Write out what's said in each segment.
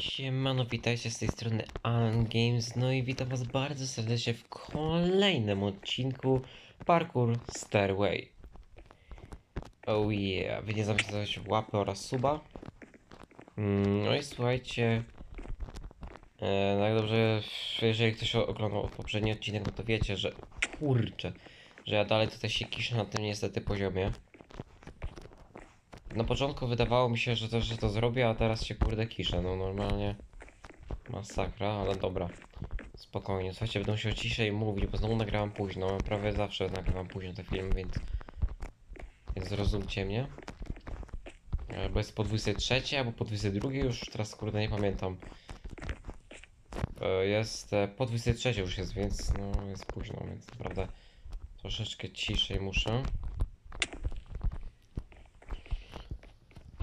Siemano, witajcie z tej strony Alan Games, no i witam was bardzo serdecznie w kolejnym odcinku Parkour Stairway. Oh yeah, wy nie zamiast łapy oraz suba. Mm, No i słuchajcie, e, jak dobrze, jeżeli ktoś oglądał poprzedni odcinek, no to wiecie, że kurczę, że ja dalej tutaj się kiszę na tym niestety poziomie. Na początku wydawało mi się, że to, że to zrobię, a teraz się kurde kiszę. No normalnie masakra, ale dobra. Spokojnie, słuchajcie, będę musiał ciszej mówić, bo znowu nagrałam późno. Prawie zawsze nagrywam późno te filmy, więc... Więc zrozumcie mnie. E, Bo jest po 23 albo po 22, już teraz kurde nie pamiętam. E, Jest e, po 23 już jest, więc no jest późno, więc naprawdę troszeczkę ciszej muszę.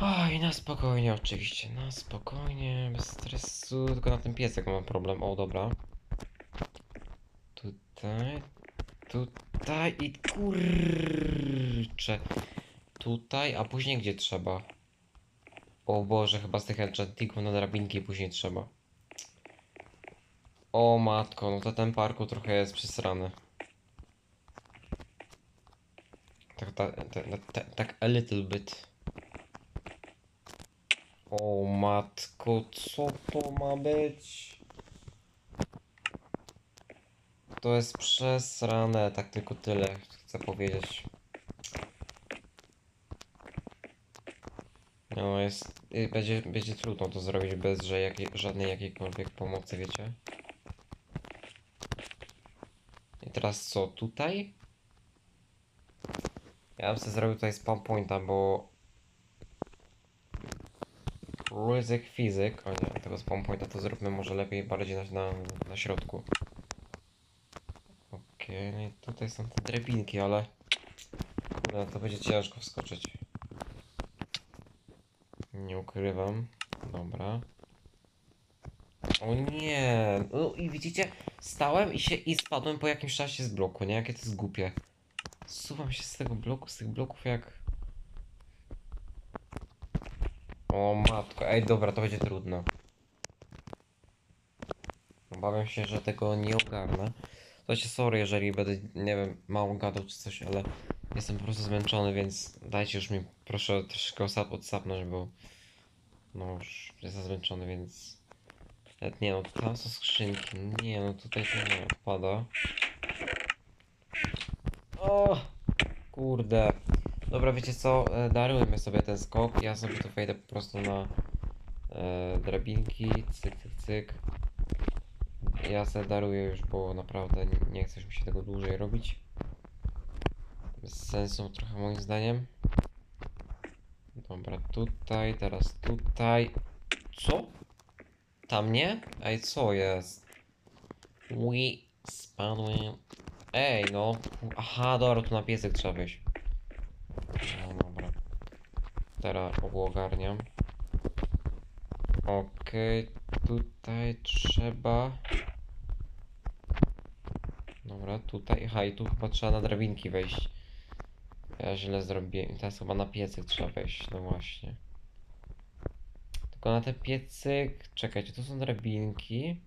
Oj, na spokojnie oczywiście, na spokojnie, bez stresu, tylko na tym piesek mam problem, o dobra. Tutaj, tutaj i kurczę. Tutaj, a później gdzie trzeba? O Boże, chyba z tych enchantików na drabinki później trzeba. O matko, no to ten parku trochę jest przesrany. Tak, tak, tak, tak, tak a little bit. O matko, co to ma być? To jest przesrane, tak tylko tyle chcę powiedzieć. No jest, będzie, będzie trudno to zrobić bez że jakiej, żadnej jakiejkolwiek pomocy, wiecie? I teraz co, tutaj? Ja bym sobie zrobił tutaj spawn pointa, bo Ryzyk fizyk. O nie, tego spawn pointa to zróbmy może lepiej bardziej na, na, na środku. Okej, no i tutaj są te drabinki, ale no, to będzie ciężko wskoczyć. Nie ukrywam. Dobra. O nie! No i widzicie, stałem i się i spadłem po jakimś czasie z bloku, nie? Jakie to jest głupie. Suwam się z tego bloku, z tych bloków jak... O matko, ej dobra, to będzie trudno. Obawiam się, że tego nie ogarnę. Się sorry, jeżeli będę, nie wiem, mało gadał czy coś, ale jestem po prostu zmęczony, więc dajcie już mi proszę troszkę odsapnąć, bo no już jestem zmęczony, więc nie no, tam są skrzynki, nie no, tutaj to nie odpada. O, kurde. Dobra, wiecie co? E, Darujmy sobie ten skok. Ja sobie tu wejdę po prostu na e, drabinki. Cyk, cyk, cyk. Ja sobie daruję już, bo naprawdę nie, nie chce mi się tego dłużej robić. Bez sensu trochę moim zdaniem. Dobra, tutaj, teraz tutaj. Co? Tam nie? Ej, co jest? Ui, spadłem. Ej, no. Aha, dobra, tu na piesek trzeba wejść. No dobra. Teraz ogarniam. Okej, tutaj trzeba. Dobra, tutaj. Aha, i tu chyba trzeba na drabinki wejść. Ja źle zrobiłem. Teraz chyba na piecyk trzeba wejść, no właśnie. Tylko na ten piecyk. Czekajcie, tu są drabinki.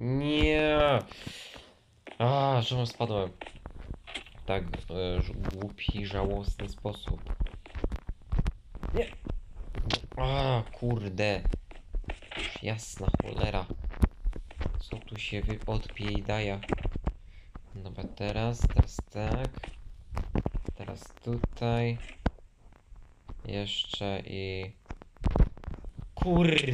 Nie. A, czemu spadłem? Tak e, głupi, żałosny sposób. Nie! A, kurde. Jasna cholera. Co tu się wy odpie i daje? Dobra, teraz, teraz tak. Teraz tutaj. Jeszcze i... Kurde.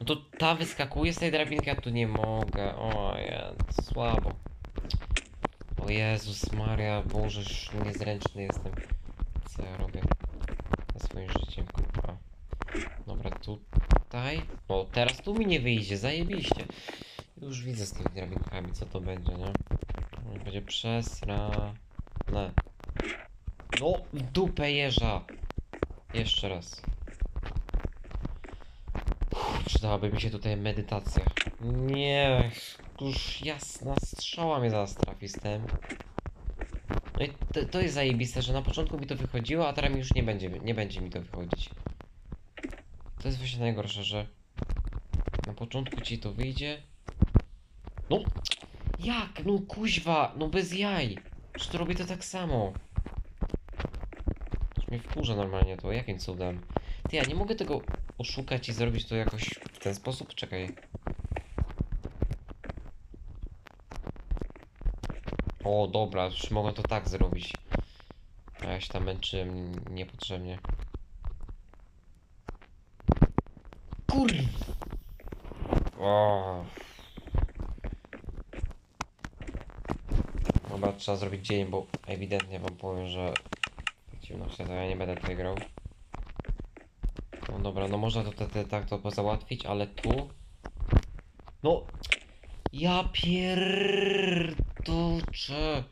No to ta wyskakuje z tej drabinki, a tu nie mogę. O, słabo. O Jezus Maria, Boże, już niezręczny jestem. Co ja robię ze swoim życiem, kurwa. Dobra, tutaj. No, teraz tu mi nie wyjdzie, zajebiście. Już widzę z tymi drabinkami, co to będzie, nie? Będzie przesrane. No, dupę jeża. Jeszcze raz. Uff, przydałaby mi się tutaj medytacja. Nie, już jasna strzała mnie zaraz trafi z tym. No i to, to jest zajebiste, że na początku mi to wychodziło, a teraz mi już nie będzie, nie będzie mi to wychodzić. To jest właśnie najgorsze, że na początku ci to wyjdzie. No, jak? No kuźwa, no bez jaj. Przecież to robię to tak samo. Już mnie wkurza normalnie to, jakim cudem? Ty, ja nie mogę tego oszukać i zrobić to jakoś w ten sposób? Czekaj. O, dobra, już mogę to tak zrobić. A ja się tam męczyłem niepotrzebnie. Kur... O. Dobra, trzeba zrobić dzień, bo ewidentnie wam powiem, że w ciemności to ja nie będę tutaj grał. No dobra, no można to te, te, tak to załatwić, ale tu... No... Ja pierdoczę.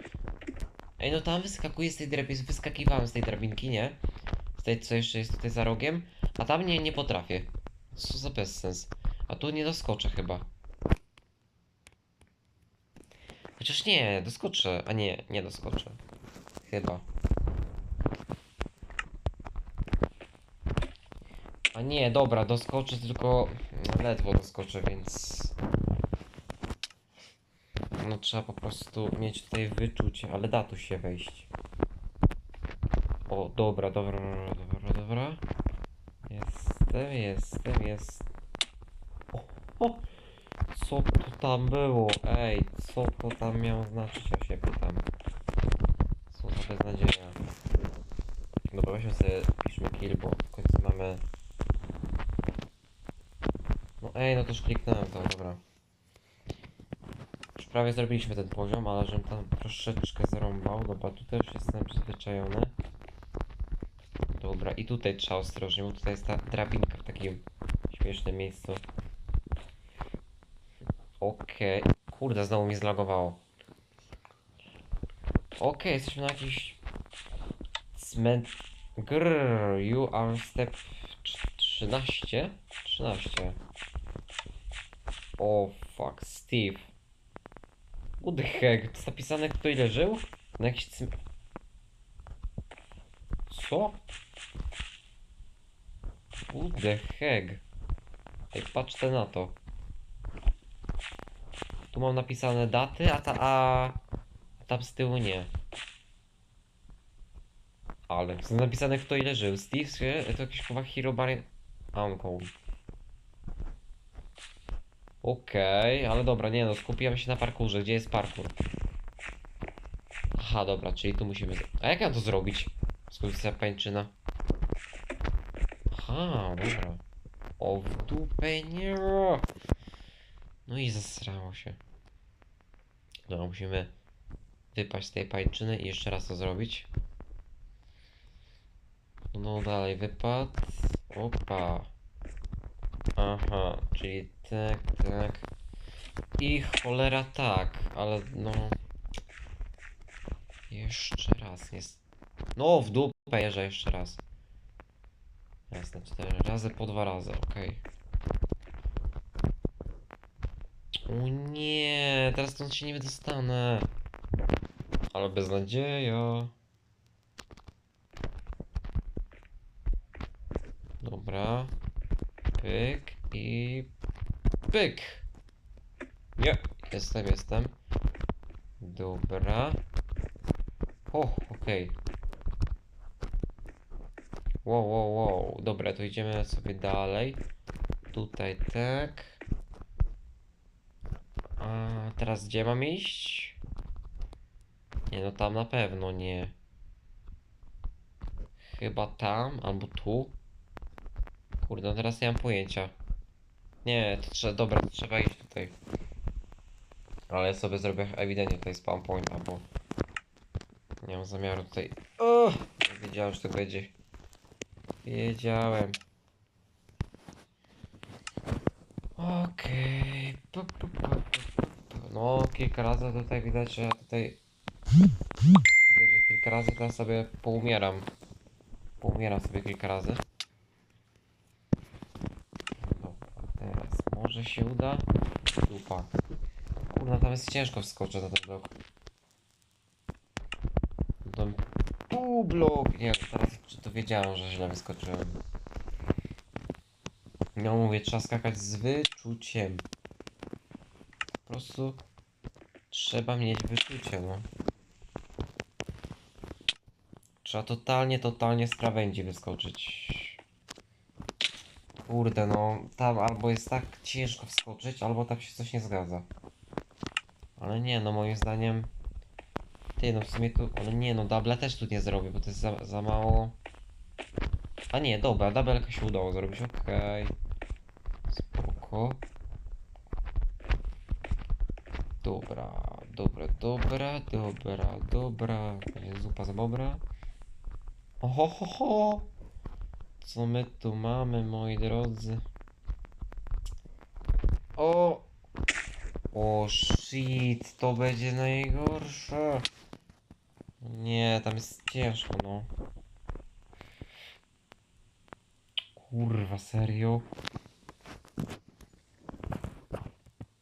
Ej, no tam wyskakuje z tej drabinki, wyskakiwałem z tej drabinki, nie? Z tej, co jeszcze jest tutaj za rogiem, a tam nie, nie potrafię. Co za bezsens. A tu nie doskoczę chyba. Chociaż nie, doskoczę. A nie, nie doskoczę. Chyba. A nie, dobra, doskoczę, tylko ledwo doskoczę, więc... No trzeba po prostu mieć tutaj wyczucie, ale da tu się wejść. O, dobra, dobra, dobra, dobra. Jestem, jestem, jest. O, o, co to tam było? Ej, co to tam miało znaczyć? Ja się pytam. Co za beznadzieja. Dobra, weźmy sobie, piszmy kill, bo w końcu mamy... No ej, no też kliknąłem to, dobra. Prawie zrobiliśmy ten poziom, ale żebym tam troszeczkę zarąbał. Dobra, tutaj już jestem przyzwyczajony. Dobra, i tutaj trzeba ostrożnie, bo tutaj jest ta drabinka w takim śmiesznym miejscu. Okej. Kurde, znowu mi zlagowało. Okej, jesteśmy na jakiś... Cment... Grrr, you are step trz- 13? 13. O fuck, Steve. What the heck? To jest napisane kto ile żył? Na jakiś cm... Co? What the heck? Ej, patrzcie na to. Tu mam napisane daty, a ta a, a tam z tyłu nie. Ale jest napisane kto ile żył. Steve to jakiś chyba Hero Bar Uncle. Okej, ale dobra, nie no, skupiłem się na parkurze. Gdzie jest parkur? Aha, dobra, czyli tu musimy... A jak ja to zrobić? Ta pańczyna? Aha, dobra. O, w dupę nie. No i zasrało się. Dobra, musimy wypaść z tej pańczyny i jeszcze raz to zrobić. No dalej, wypad. Opa. Aha, czyli tak, tak. I cholera tak, ale no... Jeszcze raz, jest... No, w dupę jeżdżę jeszcze raz. Jasne, cztery razy po dwa razy, okej. O nie, teraz stąd się nie wydostanę. Ale beznadzieja. Dobra. Pyk i pyk. Nie, jestem, jestem. Dobra. O, okej. Wow, wow, wow. Dobra, to idziemy sobie dalej. Tutaj tak. A teraz gdzie mam iść? Nie, no tam na pewno nie. Chyba tam, albo tu. Kurde, no teraz nie mam pojęcia. Nie, to trzeba, dobra, to trzeba iść tutaj. Ale sobie zrobię ewidentnie tutaj spawn point, albo... Nie mam zamiaru tutaj... O! Wiedziałem, że to będzie. Wiedziałem. Okej. Pu. No, kilka razy tutaj widać, że ja tutaj... Widać, że kilka razy teraz sobie poumieram. Poumieram sobie kilka razy. Dobra, teraz może się uda. Dupa. Kurna, tam jest ciężko wskoczyć na ten blok. blok. Nie, teraz to wiedziałem, że źle wyskoczyłem. No mówię, trzeba skakać z wyczuciem. Po prostu trzeba mieć wyczucie, no. Trzeba totalnie, totalnie z krawędzi wyskoczyć. Kurde, no, tam albo jest tak ciężko wskoczyć, albo tam się coś nie zgadza. Ale nie, no moim zdaniem... Ty, no w sumie tu... Ale nie, no double też tu nie zrobię, bo to jest za, za mało... A nie, dobra, double się udało zrobić, okej. Spoko. Dobra, dobra, dobra, dobra, dobra. Zupa za bobra. Oho, ho, ho. Co my tu mamy, moi drodzy? O! O shit, to będzie najgorsze. Nie, tam jest ciężko, no. Kurwa, serio?